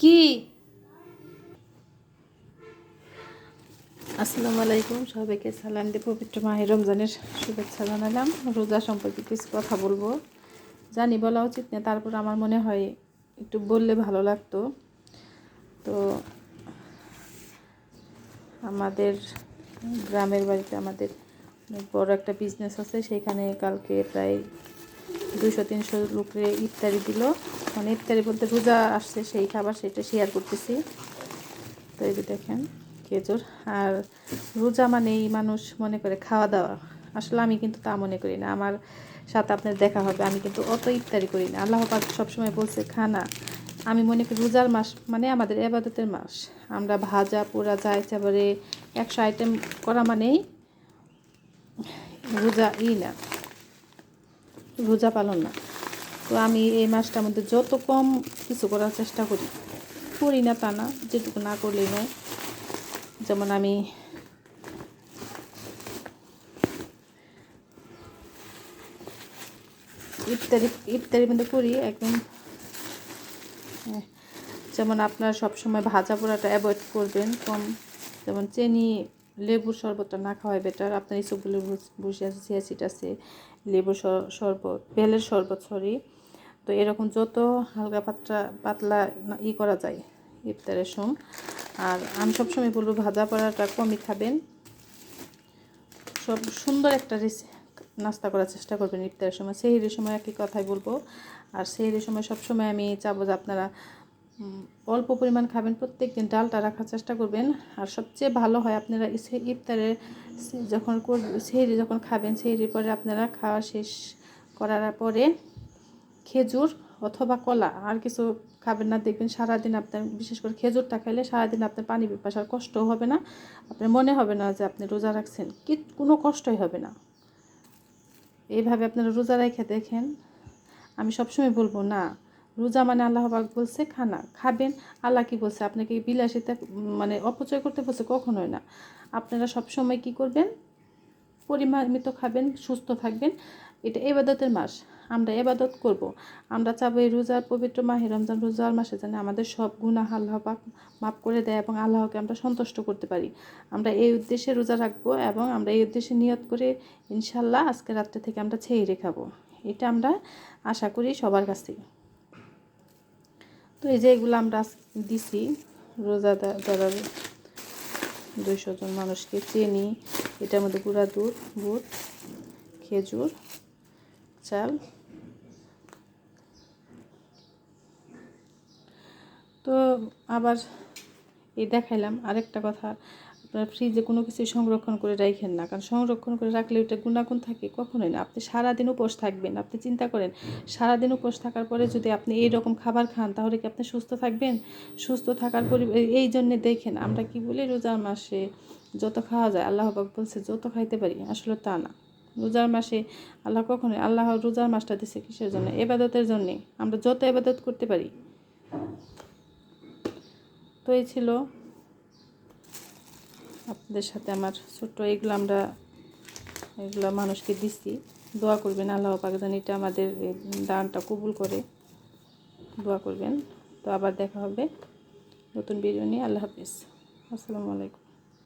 কি? আসসালামু আলাইকুম, সবাইকে সালাম দিয়ে পবিত্র মাহের রমজানের শুভেচ্ছা জানালাম। রোজা সম্পর্কে কিছু কথা বলব। জানি বলা উচিত না, তারপর আমার মনে হয় একটু বললে ভালো লাগতো। তো আমাদের গ্রামের বাড়িতে আমাদের বড় একটা বিজনেস আছে, সেখানে কালকে প্রায় দুশো তিনশো লোকের ইফতারি দিল। মানে ইফতারি বলতে রোজা আসছে, সেই খাবার সেটা শেয়ার করতেছি। তো এই যে দেখেন খেজুর আর রোজা মানেই মানুষ মনে করে খাওয়া দাওয়া। আসলে আমি কিন্তু তা মনে করি না। আমার সাথে আপনার দেখা হবে, আমি কিন্তু অত ইফতারি করি না। আল্লাহ পাক সবসময় বলছে খানা আমি মনে করি রোজার মাস মানে আমাদের এবাদতের মাস। আমরা ভাজা, পোড়া, যা একেবারে একশো আইটেম করা মানেই রোজা ই না। রোজা পালন না। তো আমি এই মাসটার মধ্যে যত কম কিছু করার চেষ্টা করি করি না তা না যেটুকু না করলেই নয়। যেমন আমি ইফতারি ইফতারির মধ্যে করি একদম হ্যাঁ, যেমন আপনার সবসময় ভাজা পোড়াটা অ্যাভয়েড করবেন কম। যেমন চিনি লেবুর শরবতটা না খাওয়াই বেটার আপনার ইসবগুলো বসে আছে সিয়াসিড আছে, লেবুর শরবত বেলের শরবত সরি তো এরকম যত হালকা পাতলা পাতলা ই করা যায় ইফতারের সময় আর আমি সবসময় বলব, ভাজা পোড়াটা কমই খাবেন। সব সুন্দর একটা নাস্তা করার চেষ্টা করবেন ইফতারের সময়। সেহরির সময় একই কথাই বলব। আর সেহরির সময় সবসময় আমি চাবো যে আপনারা অল্প পরিমাণ খাবেন প্রত্যেক দিন ডালটা রাখার চেষ্টা করবেন। আর সবচেয়ে ভালো হয় আপনারা সে- ইফতারে সে- যখন সেহরি যখন খাবেন, সেহরির পরে আপনারা খাওয়া শেষ করার পরে খেজুর অথবা কলা, আর কিছু খাবেন না, দেখবেন সারাদিন আপনার, বিশেষ করে খেজুরটা খাইলে সারাদিন আপনার পানি পিপাসার কষ্ট হবে না। আপনার মনে হবে না যে আপনি রোজা রাখছেন, কি কোনো কষ্টই হবে না। এইভাবে আপনারা রোজা রেখে দেখেন। আমি সবসময় বলব, না রোজা মানে আল্লাহ বলছে খানা, খাবেন, আল্লাহ কি বলছে? আপনাকে বিলাসিতা মানে অপচয় করতে বলছে কখনোই না। আপনারা সব সময় কি করবেন? পরিমাণিত খাবেন, সুস্থ থাকবেন। এটা এবাদতের মাস। আমরা এবাদত করব। আমরা চাবো এই রোজার পবিত্র মাহে, রমজান রোজার মাসে যেন আমাদের সব গুনাহ আল্লাহ পাক মাফ করে দেয় এবং আল্লাহকে আমরা সন্তুষ্ট করতে পারি। আমরা এই উদ্দেশ্যে রোজা রাখব এবং আমরা এই উদ্দেশ্যে নিয়ত করে ইনশাল্লাহ আজকে রাত্রে থেকে আমরা ছেয়ে রেখাবো। এটা আমরা আশা করি সবার কাছ থেকে তো এই যে এগুলো আমরা দিছি, রোজা ধরার দুইশো জন মানুষকে চেনি, এটার মধ্যে গুঁড়া দুধ, বুট, খেজুর, চাল। তো আবার এই দেখাইলাম আরেকটা কথা আপনার ফ্রিজে কোনো কিছু সংরক্ষণ করে রাখেন না। কারণ সংরক্ষণ করে রাখলে ওইটা গুণাগুণ থাকে কখনোই না। আপনি সারাদিন উপোস থাকবেন। আপনি চিন্তা করেন, সারাদিন উপোস থাকার পরে যদি আপনি এই রকম খাবার খান, তাহলে কি আপনি সুস্থ থাকবেন? সুস্থ থাকার পরি এই জন্যে দেখেন, আমরা কি বলি, রোজার মাসে যত খাওয়া যায়, আল্লাহ পাক বলছে, যত খাইতে পারি। আসলে তা না। রোজার মাসে আল্লাহ কখনোই, আল্লাহ রোজার মাসটা দিছে কিসের জন্য? এবাদতের জন্যে। আমরা যত এবাদত করতে পারি। তো এই ছিল আপনাদের সাথে আমার ছোট্ট এগুলো আমরা, এগুলো মানুষকে দিচ্ছি। দোয়া করবেন, আল্লাহ পাকিস্তান এটা আমাদের দানটা কবুল করে। দোয়া করবেন। তো আবার দেখা হবে নতুন বিরিয়ানি আল্লাহ হাফিজ। আসসালামু আলাইকুম।